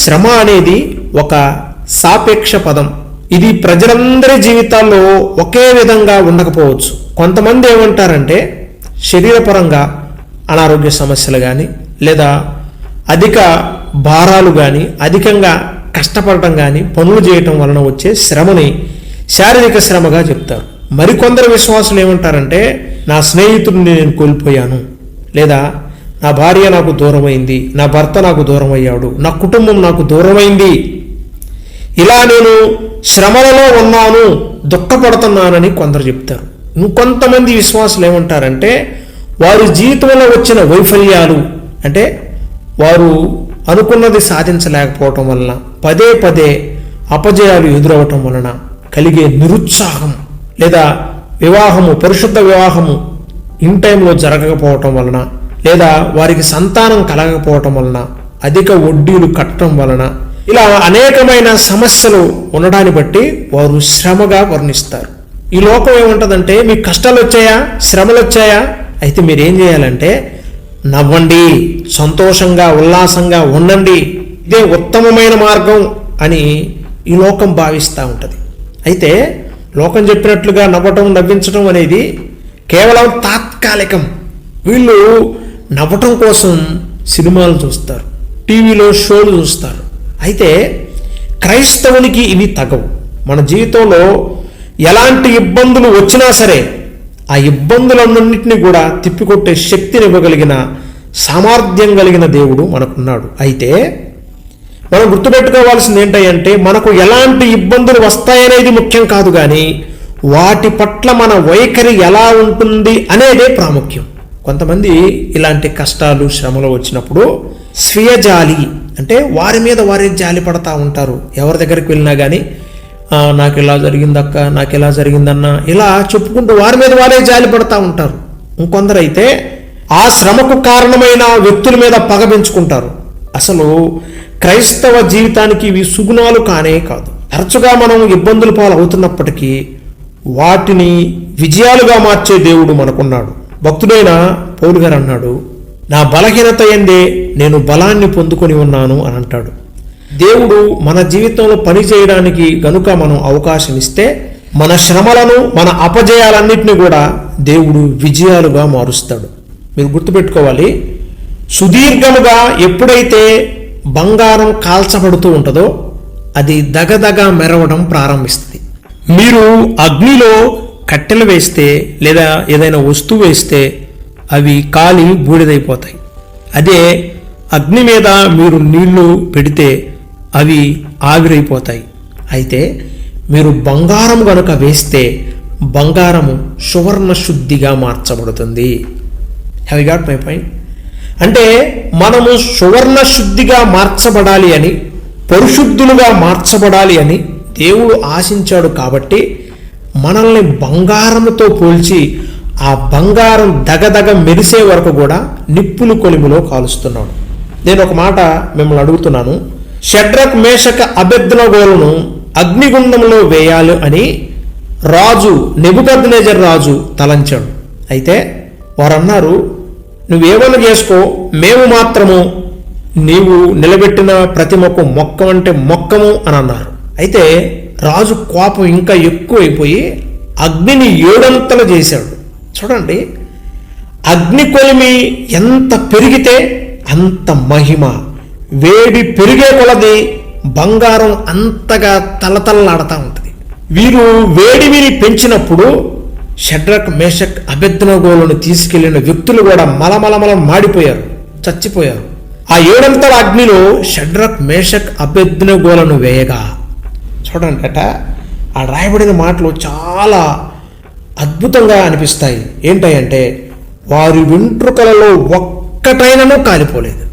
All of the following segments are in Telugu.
శ్రమ అనేది ఒక సాపేక్ష పదం. ఇది ప్రజలందరి జీవితాల్లో ఒకే విధంగా ఉండకపోవచ్చు. కొంతమంది ఏమంటారంటే శరీరపరంగా అనారోగ్య సమస్యలు కానీ లేదా అధిక భారాలు కానీ అధికంగా కష్టపడటం కానీ పనులు చేయటం వలన వచ్చే శ్రమని శారీరక శ్రమగా చెప్తారు. మరికొందరు విశ్వాసులు ఏమంటారంటే నా స్నేహితుడిని నేను కోల్పోయాను లేదా నా భార్య నాకు దూరమైంది నా భర్త నాకు దూరమయ్యాడు నా కుటుంబం నాకు దూరమైంది. ఇలా నేను శ్రమలలో ఉన్నాను దుఃఖపడుతున్నానని కొందరు చెప్తారు. ఇంకొంతమంది విశ్వాసులు ఏమంటారంటే వారి జీవితంలో వచ్చిన వైఫల్యాలు అంటే వారు అనుకున్నది సాధించలేకపోవటం వలన పదే పదే అపజయాలు ఎదురవటం వలన కలిగే నిరుత్సాహం లేదా వివాహము పరిశుద్ధ వివాహము ఇన్ టైంలో జరగకపోవటం వలన లేదా వారికి సంతానం కలగకపోవటం వలన అధిక వడ్డీలు కట్టడం వలన ఇలా అనేకమైన సమస్యలు ఉండడాన్ని బట్టి వారు శ్రమగా వర్ణిస్తారు. ఈ లోకం ఏముంటుందంటే మీకు కష్టాలు వచ్చాయా? శ్రమలు వచ్చాయా? అయితే మీరు ఏం చేయాలంటే నవ్వండి సంతోషంగా ఉల్లాసంగా ఉండండి. ఇదే ఉత్తమమైన మార్గం అని ఈ లోకం భావిస్తూ ఉంటుంది. అయితే లోకం చెప్పినట్లుగా నవ్వటం నవ్వించడం అనేది కేవలం తాత్కాలికం. వీళ్ళు నవ్వటం కోసం సినిమాలు చూస్తారు టీవీలో షోలు చూస్తారు. అయితే క్రైస్తవునికి ఇవి తగవు. మన జీవితంలో ఎలాంటి ఇబ్బందులు వచ్చినా సరే ఆ ఇబ్బందులన్నింటినీ కూడా తిప్పికొట్టే శక్తిని ఇవ్వగలిగిన సామర్థ్యం కలిగిన దేవుడు మనకున్నాడు. అయితే మనం గుర్తుపెట్టుకోవాల్సింది ఏంటంటే మనకు ఎలాంటి ఇబ్బందులు వస్తాయనేది ముఖ్యం కాదు కానీ వాటి పట్ల మన వైఖరి ఎలా ఉంటుంది అనేదే ప్రాముఖ్యం. కొంతమంది ఇలాంటి కష్టాలు శ్రమలు వచ్చినప్పుడు స్వీయ జాలి అంటే వారి మీద వారే జాలి పడతా ఉంటారు. ఎవరి దగ్గరికి వెళ్ళినా కానీ నాకు ఇలా జరిగిందక్క నాకు ఇలా జరిగిందన్న ఇలా చెప్పుకుంటూ వారి మీద వారే జాలి పడతా ఉంటారు. ఇంకొందరైతే ఆ శ్రమకు కారణమైన వ్యక్తుల మీద పగ పెంచుకుంటారు. అసలు క్రైస్తవ జీవితానికి ఇవి సుగుణాలు కానే కాదు. తరచుగా మనం ఇబ్బందుల పాలు అవుతున్నప్పటికీ వాటిని విజయాలుగా మార్చే దేవుడు మనకున్నాడు. భక్తుడైన పౌలు గారు అన్నాడు నా బలహీనత ఎందే నేను బలాన్ని పొందుకొని ఉన్నాను అని అంటాడు. దేవుడు మన జీవితంలో పని చేయడానికి గనుక మనం అవకాశం ఇస్తే మన శ్రమలను మన అపజయాలన్నింటినీ కూడా దేవుడు విజయాలుగా మారుస్తాడు. మీరు గుర్తుపెట్టుకోవాలి సుదీర్ఘముగా ఎప్పుడైతే బంగారం కాల్చబడుతూ ఉంటుందో అది దగదగ మెరవడం ప్రారంభిస్తుంది. మీరు అగ్నిలో కట్టెలు వేస్తే లేదా ఏదైనా వస్తువు వేస్తే అవి కాలి బూడిదైపోతాయి. అదే అగ్ని మీద మీరు నీళ్ళు పెడితే అవి ఆవిరైపోతాయి. అయితే మీరు బంగారం గనుక వేస్తే బంగారము సువర్ణ శుద్ధిగా మార్చబడుతుంది హ్యావ్ గాట్ మై పాయింట్ అంటే మనము సువర్ణ శుద్ధిగా మార్చబడాలి అని పరిశుద్ధులుగా మార్చబడాలి అని దేవుడు ఆశించాడు కాబట్టి మనల్ని బంగారంతో పోల్చి ఆ బంగారం దగదగ మెరిసే వరకు కూడా నిప్పులు కొలిమిలో కాలుస్తున్నాడు. నేను ఒక మాట మిమ్మల్ని అడుగుతున్నాను. షడ్రక్ మేషక అభ్యర్థనగోలను అగ్నిగుండంలో వేయాలి అని రాజు నెబుకద్నేజర్ రాజు తలంచాడు. అయితే వారన్నారు నువ్వేమని చేసుకో మేము మాత్రము నీవు నిలబెట్టిన ప్రతిమకు మొక్కమంటే మొక్కము అని అన్నారు. అయితే రాజు కోపం ఇంకా ఎక్కువైపోయి అగ్నిని ఏడంతలు చేశాడు. చూడండి అగ్ని కొలిమి ఎంత పెరిగితే అంత మహిమ. వేడి పెరిగే కొలది బంగారం అంతగా తలతల్లాడుతూ ఉంటుంది. వీరు వేడివిని పెంచినప్పుడు షడ్రక్ మేషక్ అభ్యర్థనగోలను తీసుకెళ్ళిన వ్యక్తులు కూడా మలమలమలం మాడిపోయారు చచ్చిపోయారు. ఆ ఏడంతల అగ్నిలో షడ్రక్ మేషక్ అభ్యర్థనగోలను వేయగా చూడండి అట ఆ రాయబడిన మాటలు చాలా అద్భుతంగా అనిపిస్తాయి. ఏంటంటే వారి వెంట్రుకలలో ఒక్కటైనను కాలిపోలేదు.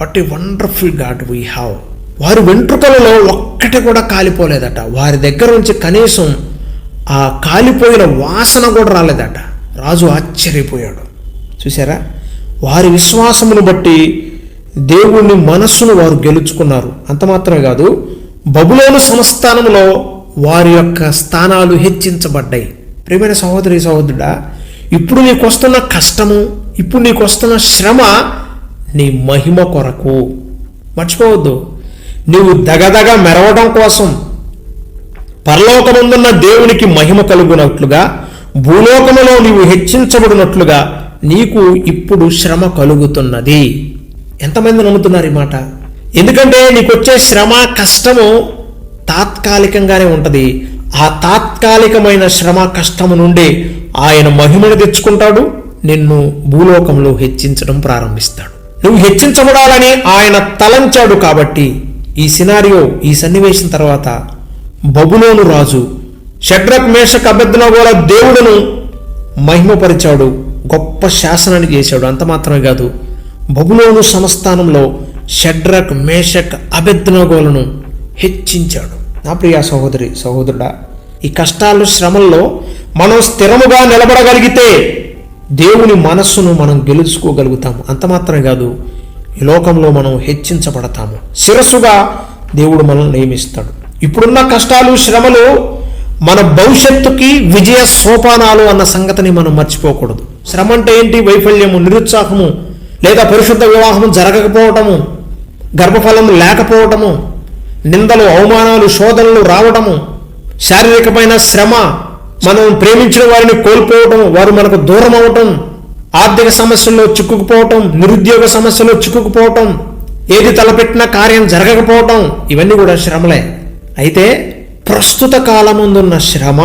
What a wonderful God we have వారి వెంట్రుకలలో ఒక్కటి కూడా కాలిపోలేదట. వారి దగ్గర నుంచి కనీసం ఆ కాలిపోయిన వాసన కూడా రాలేదట. రాజు ఆశ్చర్యపోయాడు. చూసారా వారి విశ్వాసమును బట్టి దేవుని మనస్సును వారు గెలుచుకున్నారు. అంత మాత్రమే కాదు బబులోను సంస్థానంలో వారి యొక్క స్థానాలు హెచ్చించబడ్డాయి. ప్రియమైన సహోదరి సహోదరుడా ఇప్పుడు నీకు వస్తున్న కష్టము ఇప్పుడు నీకు వస్తున్న శ్రమ నీ మహిమ కొరకు. మర్చిపోవద్దు నువ్వు దగదగ మెరవడం కోసం పరలోకముందున్న దేవునికి మహిమ కలుగునట్లుగా భూలోకములో నీవు హెచ్చించబడినట్లుగా నీకు ఇప్పుడు శ్రమ కలుగుతున్నది. ఎంతమంది నమ్ముతున్నారు ఈ మాట? ఎందుకంటే నీకు వచ్చే శ్రమ కష్టము తాత్కాలికంగానే ఉంటుంది. ఆ తాత్కాలికమైన శ్రమ కష్టము నుండి ఆయన మహిమను తెచ్చుకుంటాడు నిన్ను భూలోకంలో హెచ్చించడం ప్రారంభిస్తాడు. నువ్వు హెచ్చించబడాలని ఆయన తలంచాడు కాబట్టి ఈ సినారియో ఈ సన్నివేశం తర్వాత బబులోను రాజు షడ్రక్ మేషక్ అభ్యర్థనగోల దేవుడును మహిమపరిచాడు గొప్ప శాసనాన్ని చేశాడు. అంత మాత్రమే కాదు బబులోను సంస్థానంలో షడ్రక్ మేషక్ అభ్యర్థనగోలను హెచ్చించాడు. నా ప్రియ సహోదరి సహోదరుడా ఈ కష్టాలు శ్రమల్లో మనం స్థిరముగా నిలబడగలిగితే దేవుని మనస్సును మనం గెలుచుకోగలుగుతాము. అంత మాత్రమే కాదు ఈ లోకంలో మనం హెచ్చించబడతాము. శిరస్సుగా దేవుడు మనల్ని నియమిస్తాడు. ఇప్పుడున్న కష్టాలు శ్రమలు మన భవిష్యత్తుకి విజయ సోపానాలు అన్న సంగతిని మనం మర్చిపోకూడదు. శ్రమ అంటే ఏంటి? వైఫల్యము నిరుత్సాహము లేదా పరిశుద్ధ వివాహము జరగకపోవటము గర్భఫలము లేకపోవటము నిందలు అవమానాలు శోధనలు రావటము శారీరకమైన శ్రమ మనం ప్రేమించిన వారిని కోల్పోవటం వారు మనకు దూరం అవటం ఆర్థిక సమస్యల్లో చిక్కుకుపోవటం నిరుద్యోగ సమస్యలో చిక్కుకుపోవటం ఏది తలపెట్టినా కార్యం జరగకపోవటం ఇవన్నీ కూడా శ్రమలే. అయితే ప్రస్తుత కాలముందున్న శ్రమ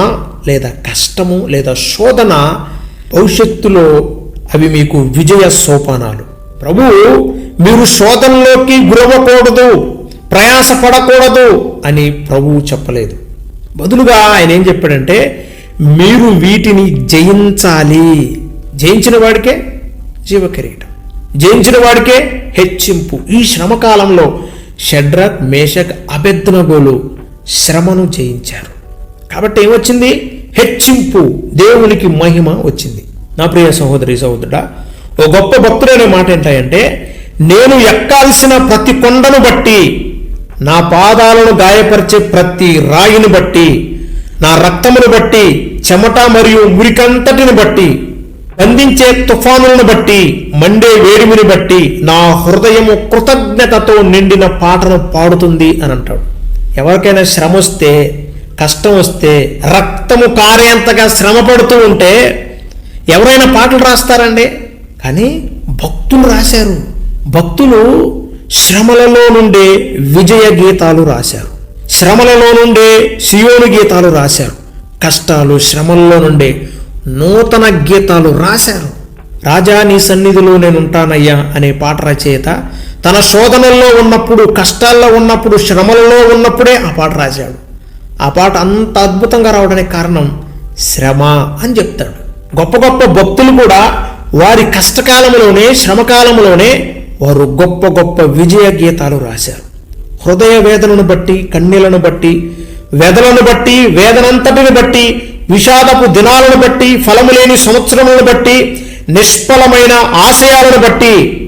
లేదా కష్టము లేదా శోధన భవిష్యత్తులో అవి మీకు విజయ సోపానాలు. ప్రభు మీరు శోధనలోకి గురవకూడదు ప్రయాసపడకూడదు అని ప్రభువు చెప్పలేదు. బదులుగా ఆయన ఏం చెప్పాడంటే మీరు వీటిని జయించాలి. జయించిన వాడికే జీవకిరీటం. జయించిన వాడికే హెచ్చింపు. ఈ శ్రమకాలంలో షడ్రక్ మేషక్ అభ్యర్థనగోలు శ్రమను జయించారు. కాబట్టి ఏమొచ్చింది? హెచ్చింపు. దేవునికి మహిమ వచ్చింది. నా ప్రియ సహోదరి సహోదరుడా ఓ గొప్ప భక్తుడనే మాట ఏంటంటే నేను ఎక్కాల్సిన ప్రతి కొండను బట్టి నా పాదాలను గాయపరిచే ప్రతి రాయిని బట్టి నా రక్తమును బట్టి చెమట మరియు మురికంతటిని బట్టి బంధించే తుఫానులను బట్టి మండే వేడిమిని బట్టి నా హృదయము కృతజ్ఞతతో నిండిన పాటను పాడుతుంది అని అంటాడు. ఎవరికైనా శ్రమ వస్తే కష్టం వస్తే రక్తము కారేంతగా శ్రమ పడుతూ ఉంటే ఎవరైనా పాటలు రాస్తారండి? కానీ భక్తులు రాశారు. భక్తులు శ్రమలలో నుండే విజయ గీతాలు రాశారు. శ్రమలలో నుండే సియోను గీతాలు రాశారు. కష్టాలు శ్రమల్లో నుండే నూతన గీతాలు రాశారు. రాజా నీ సన్నిధిలో నేను ఉంటానయ్యా అనే పాట రచయిత తన శోధనల్లో ఉన్నప్పుడు కష్టాల్లో ఉన్నప్పుడు శ్రమలలో ఉన్నప్పుడే ఆ పాట రాశాడు. ఆ పాట అంత అద్భుతంగా రావడానికి కారణం శ్రమ అని చెప్తాడు. గొప్ప గొప్ప భక్తులు కూడా వారి కష్టకాలంలోనే శ్రమకాలంలోనే వారు గొప్ప గొప్ప విజయ గీతాలు రాశారు. హృదయ వేదనను బట్టి కన్నీలను బట్టి వేదనను బట్టి వేదనంతటిని బట్టి విషాదపు దినాలను బట్టి ఫలము లేని సంవత్సరములను బట్టి నిష్ఫలమైన ఆశయాలను బట్టి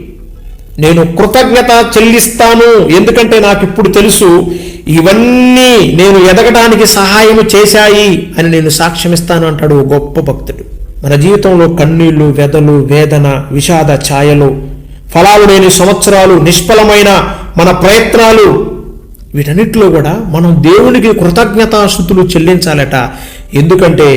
నేను కృతజ్ఞత చెల్లిస్తాను. ఎందుకంటే నాకు ఇప్పుడు తెలుసు ఇవన్నీ నేను ఎదగడానికి సహాయం చేశాయి అని నేను సాక్ష్యమిస్తాను అంటాడు గొప్ప భక్తుడు. మన జీవితంలో కన్నీళ్ళు వెదలు వేదన విషాద ఛాయలు ఫలాలు లేని సంవత్సరాలు నిష్ఫలమైన మన ప్రయత్నాలు వీటన్నిటిలో కూడా మనం దేవునికి కృతజ్ఞతాశుతులు చెల్లించాలట. ఎందుకంటే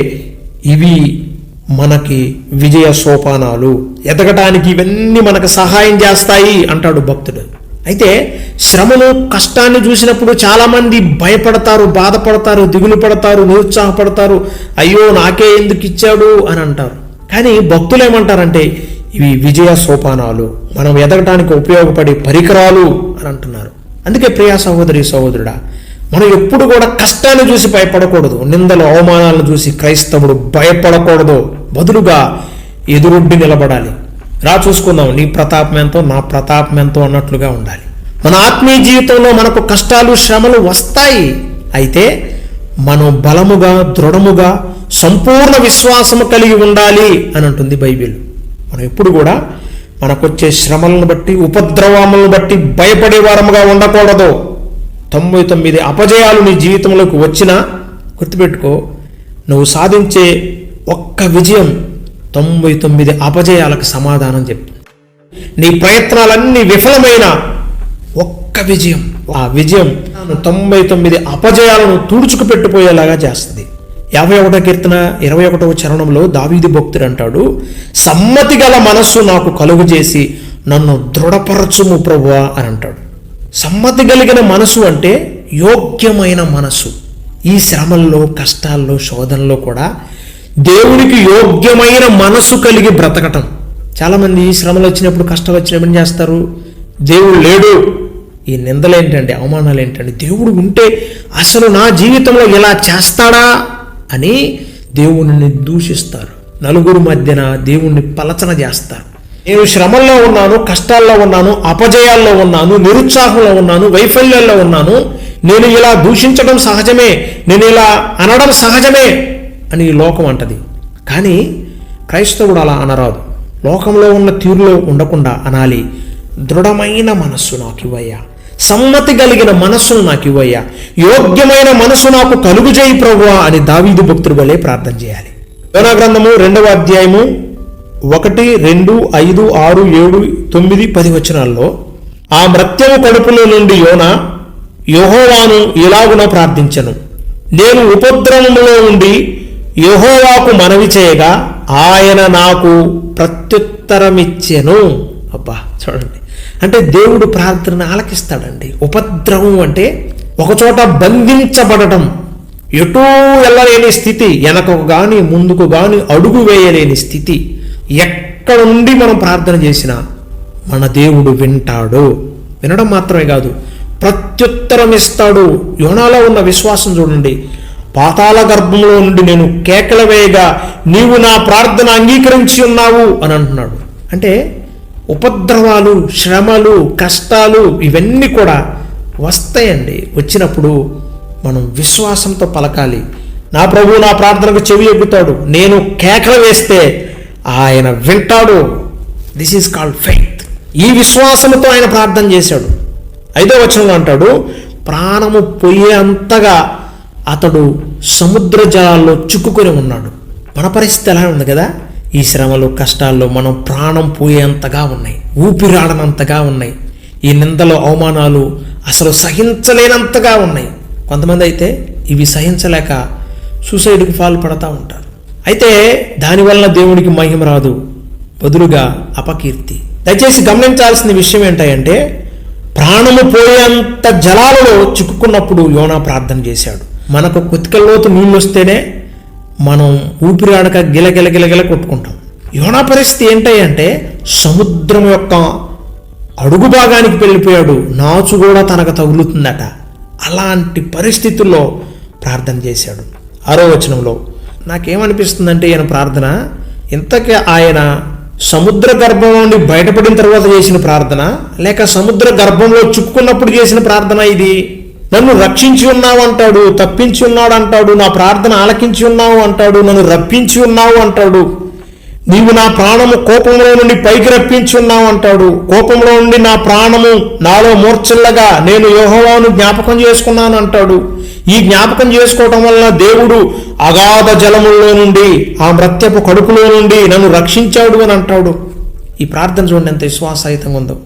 ఇవి మనకి విజయ సోపానాలు. ఎదగటానికి ఇవన్నీ మనకు సహాయం చేస్తాయి అంటాడు భక్తుడు. అయితే శ్రమను కష్టాన్ని చూసినప్పుడు చాలామంది భయపడతారు బాధపడతారు దిగులు పడతారు నిరుత్సాహపడతారు. అయ్యో నాకే ఎందుకు ఇచ్చాడు అని అంటారు. కానీ భక్తులు ఏమంటారంటే ఇవి విజయ సోపానాలు. మనం ఎదగటానికి ఉపయోగపడే పరికరాలు అని అంటున్నారు. అందుకే ప్రియా సహోదరి సహోదరుడా మనం ఎప్పుడు కూడా కష్టాన్ని చూసి భయపడకూడదు నిందలు అవమానాలను చూసి క్రైస్తవుడు భయపడకూడదు. బదులుగా ఎదురొడ్డి నిలబడాలి. రా చూసుకుందాం నీ ప్రతాపం ఎంతో నా ప్రతాపం ఎంతో అన్నట్లుగా ఉండాలి. మన ఆత్మీయ జీవితంలో మనకు కష్టాలు శ్రమలు వస్తాయి. అయితే మనం బలముగా దృఢముగా సంపూర్ణ విశ్వాసము కలిగి ఉండాలి అని అంటుంది బైబిల్. మనం ఎప్పుడు కూడా మనకొచ్చే శ్రమలను బట్టి ఉపద్రవములను బట్టి భయపడే వారముగా ఉండకూడదు. తొంభై తొమ్మిది అపజయాలు నీ జీవితంలోకి వచ్చినా గుర్తుపెట్టుకో నువ్వు సాధించే ఒక్క విజయం తొంభై తొమ్మిది అపజయాలకు సమాధానం చెప్పు నీ ప్రయత్నాలన్నీ విఫలమైన ఒక్క విజయం ఆ విజయం తొంభై తొమ్మిది అపజయాలను తుడుచుకు పెట్టిపోయేలాగా చేస్తుంది. యాభై ఒకటో కీర్తన ఇరవై ఒకటవ చరణంలో దావీది భక్తుడు అంటాడు సమ్మతి గల మనస్సు నాకు కలుగు చేసి నన్ను దృఢపరచుము ప్రభువా అని అంటాడు. సమ్మతి కలిగిన మనసు అంటే యోగ్యమైన మనసు ఈ శ్రమల్లో కష్టాల్లో శోధనలో కూడా దేవునికి యోగ్యమైన మనసు కలిగి బ్రతకటం. చాలామంది ఈ శ్రమలు వచ్చినప్పుడు కష్టాలు వచ్చినప్పుడు ఏం చేస్తారు? దేవుడు లేడు. ఈ నిందలు ఏంటంటే అవమానాలు ఏంటంటే దేవుడు ఉంటే అసలు నా జీవితంలో ఇలా చేస్తాడా? అని దేవుణ్ణి దూషిస్తారు. నలుగురు మధ్యన దేవుణ్ణి పలచన చేస్తారు. నేను శ్రమల్లో ఉన్నాను కష్టాల్లో ఉన్నాను అపజయాల్లో ఉన్నాను నిరుత్సాహంలో ఉన్నాను వైఫల్యాల్లో ఉన్నాను. నేను ఇలా దూషించడం సహజమే నేను ఇలా అనడం సహజమే అని లోకం అంటది. కానీ క్రైస్తవుడు అలా అనరాదు. లోకంలో ఉన్న తీరులో ఉండకుండా అనాలి. దృఢమైన మనస్సు నాకు ఇవ్వయ్యా సమ్మతి కలిగిన మనస్సును నాకు ఇవ్వయ్యా. యోగ్యమైన మనసు నాకు కలుగు చేయి ప్రభువా అని దావీదు భక్తుడు వలె ప్రార్థన చేయాలి. యోనా గ్రంథము రెండవ అధ్యాయము ఒకటి రెండు ఐదు ఆరు ఏడు తొమ్మిది పది వచనాల్లో ఆ మృత్యము కడుపులో నుండి యోన యహోవాను ఇలాగున ప్రార్థించను. నేను ఉపద్రవములో ఉండి యహోవాకు మనవి చేయగా ఆయన నాకు ప్రత్యుత్తరమిచ్చెను. అబ్బా చూడండి. అంటే దేవుడు ప్రార్థన ఆలకిస్తాడండి. ఉపద్రవం అంటే ఒకచోట బంధించబడటం. ఎటూ వెళ్ళలేని స్థితి వెనకకు కానీ ముందుకు కానీ అడుగు వేయలేని స్థితి. ఎక్కడ నుండి మనం ప్రార్థన చేసినా మన దేవుడు వింటాడు. వినడం మాత్రమే కాదు ప్రత్యుత్తరం ఇస్తాడు. యోనాలో ఉన్న విశ్వాసం చూడండి. పాతాల గర్భంలో నుండి నేను కేకల వేయగా నీవు నా ప్రార్థన అంగీకరించి ఉన్నావు అని అంటున్నాడు. అంటే ఉపద్రవాలు శ్రమలు కష్టాలు ఇవన్నీ కూడా వస్తాయండి. వచ్చినప్పుడు మనం విశ్వాసంతో పలకాలి. నా ప్రభు నా ప్రార్థనకు చెవి ఎగ్గుతాడు. నేను కేకలు వేస్తే ఆయన వింటాడు. దిస్ ఈజ్ కాల్డ్ ఫెయిత్ ఈ విశ్వాసంతో ఆయన ప్రార్థన చేశాడు. ఐదో వచనంలో అంటాడు ప్రాణము పోయే అంతగా అతడు సముద్ర జలాల్లో చిక్కుకొని ఉన్నాడు. మన పరిస్థితి ఎలా ఉంది కదా? ఈ శ్రమలు కష్టాల్లో మనం ప్రాణం పోయేంతగా ఉన్నాయి ఊపిరాడనంతగా ఉన్నాయి. ఈ నిందలు అవమానాలు అసలు సహించలేనంతగా ఉన్నాయి. కొంతమంది అయితే ఇవి సహించలేక సూసైడ్కి పాల్పడతా ఉంటారు. అయితే దానివల్ల దేవుడికి మహిమ రాదు. బదులుగా అపకీర్తి. దయచేసి గమనించాల్సిన విషయం ఏంటంటే ప్రాణము పోయేంత జలాలలో చిక్కుకున్నప్పుడు యోనా ప్రార్థన చేశాడు. మనకు కుతికల్లోతు నీళ్ళు వస్తేనే మనం ఊపిరాడక గిలగిల గిలగిల కొట్టుకుంటాం. యోనా పరిస్థితి ఏంటంటే సముద్రం యొక్క అడుగు భాగానికి వెళ్ళిపోయాడు. నాచు కూడా తనకు తగులుతుందట. అలాంటి పరిస్థితుల్లో ప్రార్థన చేశాడు. ఆరో వచనంలో నాకేమనిపిస్తుందంటే ఈయన ప్రార్థన ఇంతకీ ఆయన సముద్ర గర్భం నుండి బయటపడిన తర్వాత చేసిన ప్రార్థన లేక సముద్ర గర్భంలో చిక్కుకున్నప్పుడు చేసిన ప్రార్థన ఇది? నన్ను రక్షించి ఉన్నావు అంటాడు తప్పించి ఉన్నాడు అంటాడు నా ప్రార్థన ఆలకించి ఉన్నావు అంటాడు నన్ను రప్పించి ఉన్నావు అంటాడు. నీవు నా ప్రాణము కోపంలో నుండి పైకి రప్పించి ఉన్నావు అంటాడు. కోపంలో నుండి నా ప్రాణము నాలో మూర్చిల్లగా నేను యోహోవాను జ్ఞాపకం చేసుకున్నాను అంటాడు. ఈ జ్ఞాపకం చేసుకోవటం వలన దేవుడు అగాధ జలముల్లో నుండి ఆ మృత్యపు కడుపులో నుండి నన్ను రక్షించాడు అని అంటాడు. ఈ ప్రార్థన చూడండి ఎంత విశ్వాసాయుతంగా ఉందో.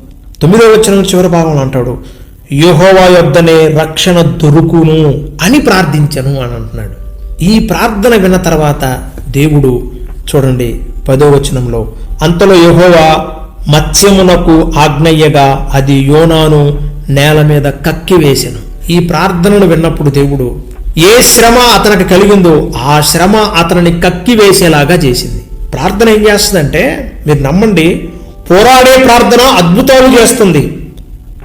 తొమ్మిదో వచ్చిన చివరి భాగంలో అంటాడు. యెహోవా యొద్దనే రక్షణ దొరుకును అని ప్రార్థించను అని అంటున్నాడు. ఈ ప్రార్థన విన్న తర్వాత దేవుడు చూడండి పదో వచనంలో అంతలో యహోవా మత్స్యమునకు ఆజ్ఞయ్యగా అది యోనాను నేల మీద కక్కివేసెను ఈ ప్రార్థనను విన్నప్పుడు దేవుడు ఏ శ్రమ అతనికి కలిగిందో ఆ శ్రమ అతనిని కక్కివేసేలాగా చేసింది. ప్రార్థన ఏం చేస్తుందంటే మీరు నమ్మండి పోరాడే ప్రార్థన అద్భుతాలు చేస్తుంది.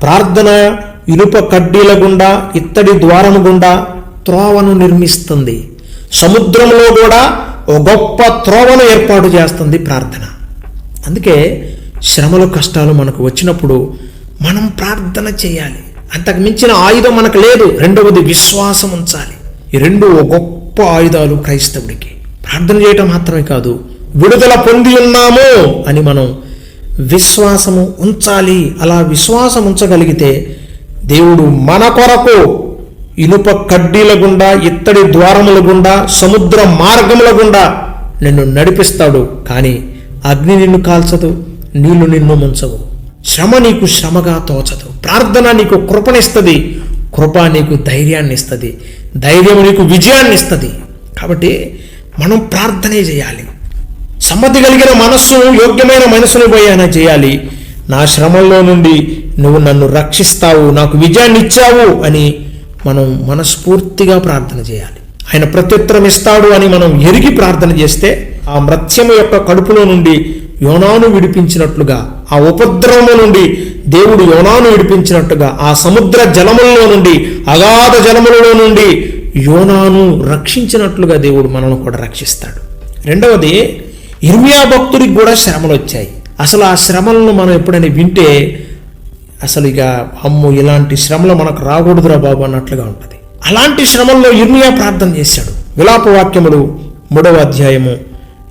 ప్రార్థన ఇనుప కడ్డీల గుండా ఇత్తడి ద్వారము గుండా త్రోవను నిర్మిస్తుంది. సముద్రంలో కూడా ఒక గొప్ప త్రోవను ఏర్పాటు చేస్తుంది ప్రార్థన. అందుకే శ్రమలు కష్టాలు మనకు వచ్చినప్పుడు మనం ప్రార్థన చేయాలి. అంతకు మించిన ఆయుధం మనకు లేదు. రెండవది విశ్వాసం ఉంచాలి. ఈ రెండు ఒక గొప్ప ఆయుధాలు క్రైస్తవుడికి. ప్రార్థన చేయటం మాత్రమే కాదు విడుదల పొంది ఉన్నాము అని మనం విశ్వాసము ఉంచాలి. అలా విశ్వాసం ఉంచగలిగితే దేవుడు మన కొరకు ఇనుప కడ్డీల గుండా ఇత్తడి ద్వారముల గుండా సముద్ర మార్గముల గుండా నిన్ను నడిపిస్తాడు. కానీ అగ్ని నిన్ను కాల్చదు నీళ్ళు నిన్ను ముంచవు. శ్రమ నీకు శ్రమగా తోచదు. ప్రార్థన నీకు కృపనిస్తుంది కృప నీకు ధైర్యాన్ని ఇస్తుంది ధైర్యం నీకు విజయాన్ని ఇస్తుంది కాబట్టి మనం ప్రార్థనే చేయాలి. సమ్మతి కలిగిన మనస్సు యోగ్యమైన మనసును పోయేనా చేయాలి. నా శ్రమంలో నుండి నువ్వు నన్ను రక్షిస్తావు నాకు విజయాన్ని ఇచ్చావు అని మనం మనస్ఫూర్తిగా ప్రార్థన చేయాలి. ఆయన ప్రత్యుత్తరం ఇస్తాడు అని మనం ఎరిగి ప్రార్థన చేస్తే ఆ మృత్యము యొక్క కడుపులో నుండి యోనాను విడిపించినట్లుగా ఆ ఉపద్రవము నుండి దేవుడు యోనాను విడిపించినట్టుగా ఆ సముద్ర జలములలో నుండి అగాధ జలములలో నుండి యోనాను రక్షించినట్లుగా దేవుడు మనల్ని కూడా రక్షిస్తాడు. రెండవది ఇర్మియా భక్తుడికి కూడా శ్రమలు వచ్చాయి. అసలు ఆ శ్రమలను మనం ఎప్పుడైనా వింటే అసలు ఇక అమ్ము ఇలాంటి శ్రమలు మనకు రాకూడదురా బాబు అన్నట్లుగా ఉంటుంది. అలాంటి శ్రమల్లో ఇర్మియా ప్రార్థన చేశాడు. విలాప వాక్యములు మూడవ అధ్యాయము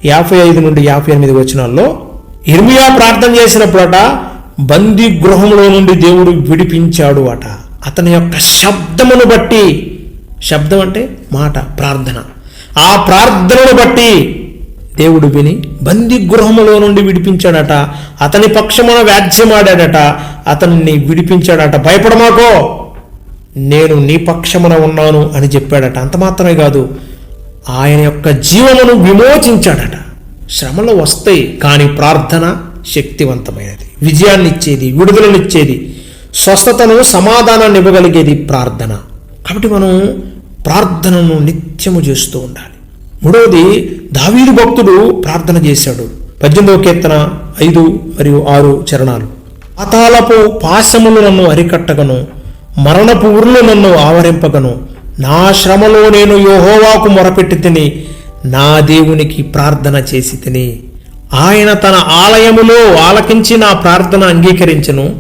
యాభై ఐదు నుండి యాభై ఎనిమిది వచనాల్లో ఇర్మియా ప్రార్థన చేసినప్పుడట బందీ గృహంలో నుండి దేవుడు విడిపించాడు అట. అతని యొక్క శబ్దమును బట్టి శబ్దం అంటే మాట ప్రార్థన. ఆ ప్రార్థనను బట్టి దేవుడు విని బందీ గృహములో నుండి విడిపించాడట. అతని పక్షమున వ్యాధ్యమాడాడట అతన్ని విడిపించాడట. భయపడమాకో. నేను నీ పక్షమున ఉన్నాను అని చెప్పాడట. అంత మాత్రమే కాదు ఆయన యొక్క జీవమును విమోచించాడట. శ్రమలు వస్తాయి కానీ ప్రార్థన శక్తివంతమైనది. విజయాన్ని ఇచ్చేది విడుదలనిచ్చేది స్వస్థతను సమాధానాన్ని ఇవ్వగలిగేది ప్రార్థన. కాబట్టి మనం ప్రార్థనను నిత్యము చేస్తూ ఉండాలి. మూడవది దావీదు భక్తుడు ప్రార్థన చేశాడు. పద్దెనిమిదవ కీర్తన ఐదు మరియు ఆరు చరణాలు. పాతాలపు పాశములు నన్ను అరికట్టగను మరణపు ఊర్లు నన్ను ఆవరింపగను. నా శ్రమలో నేను యోహోవాకు మొరపెట్టి తిని నా దేవునికి ప్రార్థన చేసి తిని. ఆయన తన ఆలయములో ఆలకించి నా ప్రార్థన అంగీకరించను.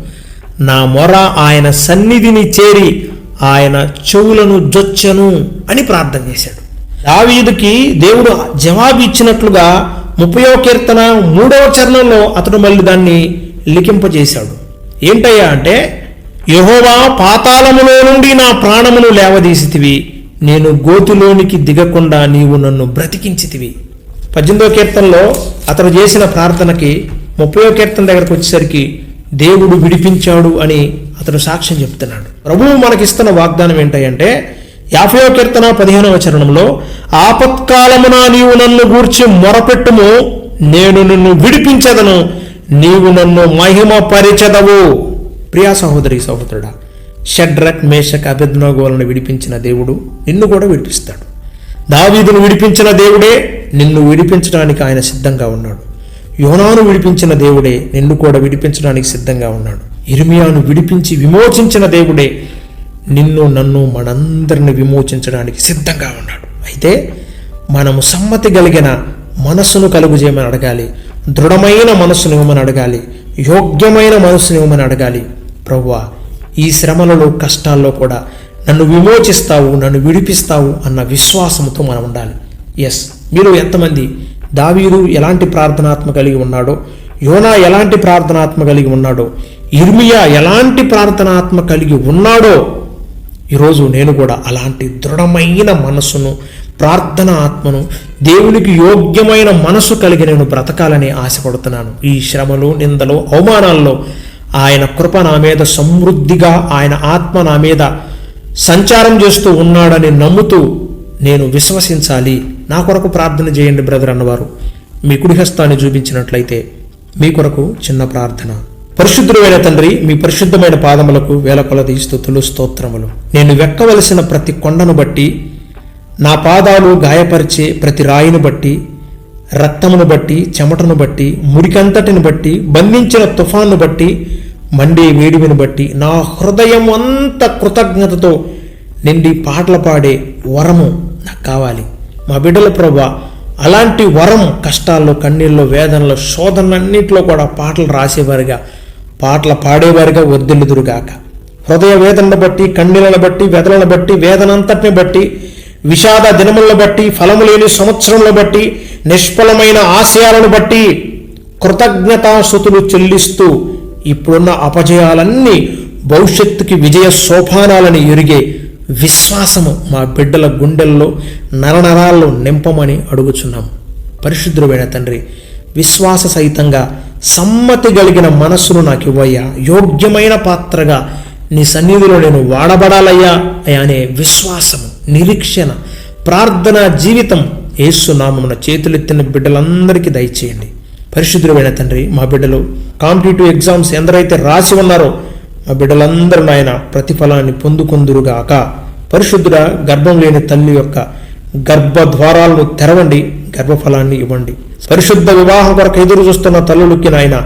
నా మొర ఆయన సన్నిధిని చేరి ఆయన చెవులను జొచ్చను అని ప్రార్థన చేశాడు. దావీదుకి దేవుడు జవాబు ఇచ్చినట్లుగా ముప్పయో కీర్తన మూడవ చరణంలో అతడు మళ్ళీ దాన్ని లిఖింపజేశాడు. ఏంటయ్యా అంటే యహోవా పాతాళములో నుండి నా ప్రాణమును లేవదీసితివి నేను గోతులోనికి దిగకుండా నీవు నన్ను బ్రతికించితివి. పద్దెనిమిదో కీర్తనలో అతడు చేసిన ప్రార్థనకి ముప్పయో కీర్తన దగ్గరకు వచ్చేసరికి దేవుడు విడిపించాడు అని అతడు సాక్ష్యం చెప్తున్నాడు. ప్రభువు మనకిస్తున్న వాగ్దానం ఏంటంటే యాభయో కీర్తన పదిహేనవ చరణంలో ఆపత్కాలమున నీవు నన్ను గూర్చి మొరపెట్టుము నేను నిన్ను విడిపించదను నీవు నన్ను మహిమపరిచదవు. ప్రియా సహోదరి సహోదరుడా షడ్రక్ మేషక్ అభిజ్ఞోగోలను విడిపించిన దేవుడు నిన్ను కూడా విడిపిస్తాడు. దావీదును విడిపించిన దేవుడే నిన్ను విడిపించడానికి ఆయన సిద్ధంగా ఉన్నాడు. యోనాను విడిపించిన దేవుడే నిన్ను కూడా విడిపించడానికి సిద్ధంగా ఉన్నాడు. ఇర్మియాను విడిపించి విమోచించిన దేవుడే నిన్ను నన్ను మనందరిని విమోచించడానికి సిద్ధంగా ఉన్నాడు. అయితే మనము సమ్మతి కలిగిన మనస్సును కలుగు చేయమని అడగాలి దృఢమైన మనస్సును ఇవ్వమని అడగాలి యోగ్యమైన మనస్సును ఇవ్వమని అడగాలి. ప్రవ్వా ఈ శ్రమలలో కష్టాల్లో కూడా నన్ను విమోచిస్తావు నన్ను విడిపిస్తావు అన్న విశ్వాసంతో మనం ఉండాలి. ఎస్ మీరు ఎంతమంది దావీదు ఎలాంటి ప్రార్థనాత్మ కలిగి ఉన్నాడో యోనా ఎలాంటి ప్రార్థనాత్మ కలిగి ఉన్నాడో ఇర్మియా ఎలాంటి ప్రార్థనాత్మ కలిగి ఉన్నాడో ఈరోజు నేను కూడా అలాంటి దృఢమైన మనస్సును ప్రార్థన ఆత్మను దేవునికి యోగ్యమైన మనసు కలిగి నేను బ్రతకాలని ఆశపడుతున్నాను. ఈ శ్రమలు నిందలు అవమానాల్లో ఆయన కృప నా మీద సమృద్ధిగా ఆయన ఆత్మ నా మీద సంచారం చేస్తూ ఉన్నాడని నమ్ముతూ నేను విశ్వసించాలి. నా కొరకు ప్రార్థన చేయండి బ్రదర్ అన్నవారు. మీ కుడి హస్తాన్ని చూపించినట్లయితే మీ కొరకు చిన్న ప్రార్థన. పరిశుద్ధుడైన తండ్రి మీ పరిశుద్ధమైన పాదములకు వేల కొలది స్థుతులు స్తోత్రములు. నేను వెక్కవలసిన ప్రతి కొండను బట్టి నా పాదాలు గాయపరిచే ప్రతి రాయిని బట్టి రక్తమును బట్టి చెమటను బట్టి మురికంతటిని బట్టి బంధించిన తుఫాన్ను బట్టి మండే వేడిమిని బట్టి నా హృదయం అంత కృతజ్ఞతతో నిండి పాటలు పాడే వరము నాకు కావాలి. మా బిడ్డల ప్రభా అలాంటి వరం కష్టాల్లో కన్నీళ్ళలో వేదనలో శోధనలన్నింటిలో కూడా పాటలు రాసేవారుగా. పాటలు పాడేవారిగా వర్దిల్లుదురుగాక హృదయ వేదనను బట్టి కన్నీళ్ళను బట్టి వెదలను బట్టి వేదనంతటిని బట్టి విషాద దినములను బట్టి ఫలము లేని సంవత్సరంలో బట్టి నిష్ఫలమైన ఆశయాలను బట్టి కృతజ్ఞతాశుతులు చెల్లిస్తూ ఇప్పుడున్న అపజయాలన్నీ భవిష్యత్తుకి విజయ సోపానాలని ఎరిగే విశ్వాసము మా బిడ్డల గుండెల్లో నరనరాల్లో నింపమని అడుగుచున్నాం. పరిశుద్ధుడైన తండ్రి విశ్వాస సహితంగా సమ్మతి కలిగిన మనస్సును నాకు ఇవ్వయ్యా. యోగ్యమైన పాత్రగా నీ సన్నిధిలో నేను వాడబడాలయ్యా అనే విశ్వాసము నిరీక్షణ ప్రార్థన జీవితం ఏసునామమున చేతులెత్తిన బిడ్డలందరికీ దయచేయండి. పరిశుద్ధుడైన తండ్రి మా బిడ్డలు కాంపిటేటివ్ ఎగ్జామ్స్ ఎందరైతే రాసి ఉన్నారో మా బిడ్డలందరూ నాయన ప్రతిఫలాన్ని పొందుకుందురుగాక. పరిశుద్ధుడ గర్భం లేని తల్లి యొక్క గర్భ ద్వారాలను తెరవండి గర్భఫలాన్ని ఇవ్వండి. పరిశుద్ధ వివాహం కొరకు ఎదురు చూస్తున్న తల్లులకి నాయన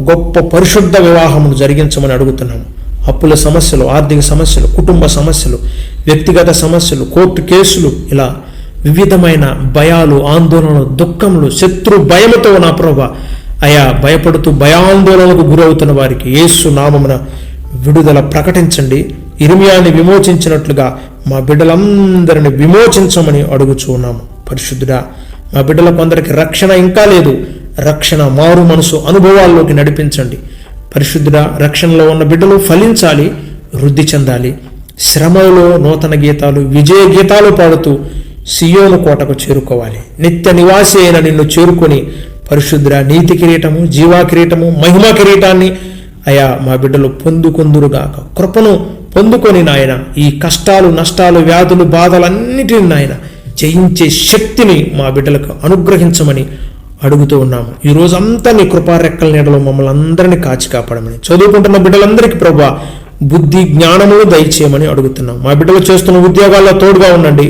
గొప్ప పరిశుద్ధ వివాహమును జరిగించమని అడుగుతున్నాము అప్పుల సమస్యలు ఆర్థిక సమస్యలు కుటుంబ సమస్యలు వ్యక్తిగత సమస్యలు కోర్టు కేసులు ఇలా వివిధమైన భయాలు ఆందోళనలు దుఃఖములు శత్రు భయముతో నా ప్రభా అయా భయపడుతూ భయాందోళనకు గురవుతున్న వారికి యేసు నామమున విడుదల ప్రకటించండి. ఇరిమియాన్ని విమోచించినట్లుగా మా బిడ్డలందరిని విమోచించమని అడుగుచున్నాము పరిశుద్ధుడా మా బిడ్డల కొందరికి రక్షణ ఇంకా లేదు. రక్షణ మారు మనసు అనుభవాల్లోకి నడిపించండి. పరిశుద్ధుడ రక్షణలో ఉన్న బిడ్డలు ఫలించాలి వృద్ధి చెందాలి. శ్రమలో నూతన గీతాలు విజయ గీతాలు పాడుతూ సియోను కోటకు చేరుకోవాలి. నిత్య నివాసి అయిన నిన్ను చేరుకొని పరిశుద్ధుడ నీతి కిరీటము జీవా కిరీటము మహిమా కిరీటాన్ని అయా మా బిడ్డలు పొందుకుందురుగాక. కృపను పొందుకొని నాయన ఈ కష్టాలు నష్టాలు వ్యాధులు బాధలు అన్నిటిని నాయన జయించే శక్తిని మా బిడ్డలకు అనుగ్రహించమని అడుగుతూ ఉన్నాము. ఈ రోజంతా నీ కృపారెక్కల నీడలో మమ్మల్ని అందరినీ కాచి కాపాడమని చదువుకుంటున్న బిడ్డలందరికీ ప్రభా బుద్ధి జ్ఞానములు దయచేయమని అడుగుతున్నాం. మా బిడ్డలు చేస్తున్న ఉద్యోగాల్లో తోడుగా ఉండండి.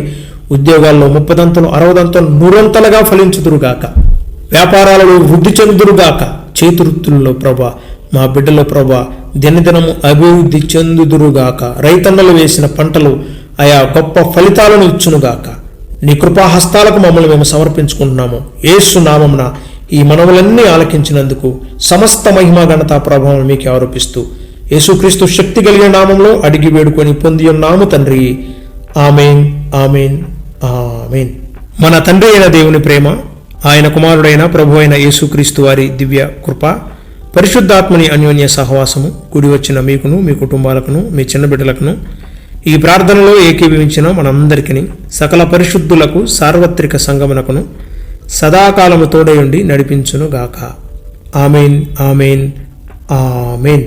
ఉద్యోగాల్లో ముప్పదంతలు అరవదంతలు నూరంతలుగా ఫలించుదురుగాక వ్యాపారాలలో వృద్ధి చెందుదురుగాక చేతివృత్తుల్లో ప్రభా మా బిడ్డల ప్రభా దినదినము అభివృద్ధి చెందుదురుగాక రైతన్నలు వేసిన పంటలు ఆయా గొప్ప ఫలితాలను ఇచ్చునుగాక. నీ కృపాహస్తాలకు మమ్మల్ని మేము సమర్పించుకుంటున్నాము. ఏసు నామమున ఈ మనవులన్నీ ఆలకించినందుకు సమస్త మహిమ ఘనత ప్రభావం మీకు ఆరోపిస్తూ యేసుక్రీస్తు శక్తి కలిగిన నామంలో అడిగి వేడుకొని పొంది ఉన్నాము తండ్రి. Amen amen amen. మన తండ్రి అయిన దేవుని ప్రేమ ఆయన కుమారుడైన ప్రభు అయిన యేసుక్రీస్తు వారి దివ్య కృప పరిశుద్ధాత్మని అన్యోన్య సహవాసము కూడి వచ్చిన మీకును మీ కుటుంబాలకును మీ చిన్న బిడ్డలకును ఈ ప్రార్థనలో ఏకీభవించిన మనందరికీ సకల పరిశుద్ధులకు సార్వత్రిక సంగమనకును సదాకాలము తోడయుండి నడిపించును గాక ఆమెన్ ఆమెన్ ఆమెన్.